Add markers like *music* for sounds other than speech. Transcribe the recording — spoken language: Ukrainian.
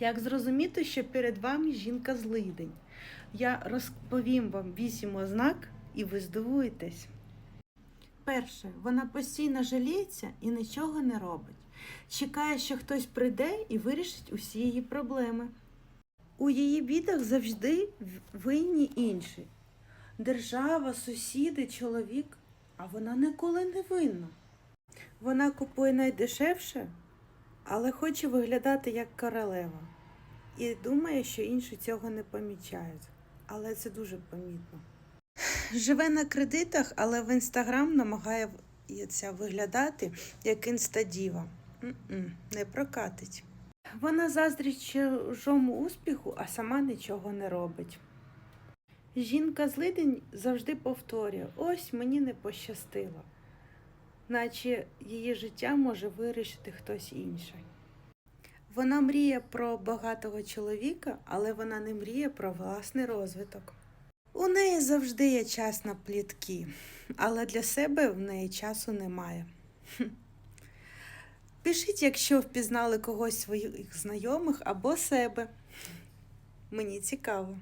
Як зрозуміти, що перед вами жінка злидень? Я розповім вам вісім ознак, і ви здивуєтесь. Перше, вона постійно жаліється і нічого не робить. Чекає, що хтось прийде і вирішить усі її проблеми. У її бідах завжди винні інші. Держава, сусіди, чоловік, а вона ніколи не винна. Вона купує найдешевше, але хоче виглядати як королева. І думає, що інші цього не помічають. Але це дуже помітно. Живе на кредитах, але в інстаграм намагається виглядати як інстадіва. М-м, Не прокатить. Вона заздрить чужому успіху, а сама нічого не робить. Жінка злидень завжди повторює: ось мені не пощастило, наче її життя може вирішити хтось інший. Вона мріє про багатого чоловіка, але вона не мріє про власний розвиток. У неї завжди є час на плітки, але для себе в неї часу немає. *laughs* Пишіть, якщо впізнали когось своїх знайомих або себе. Мені цікаво.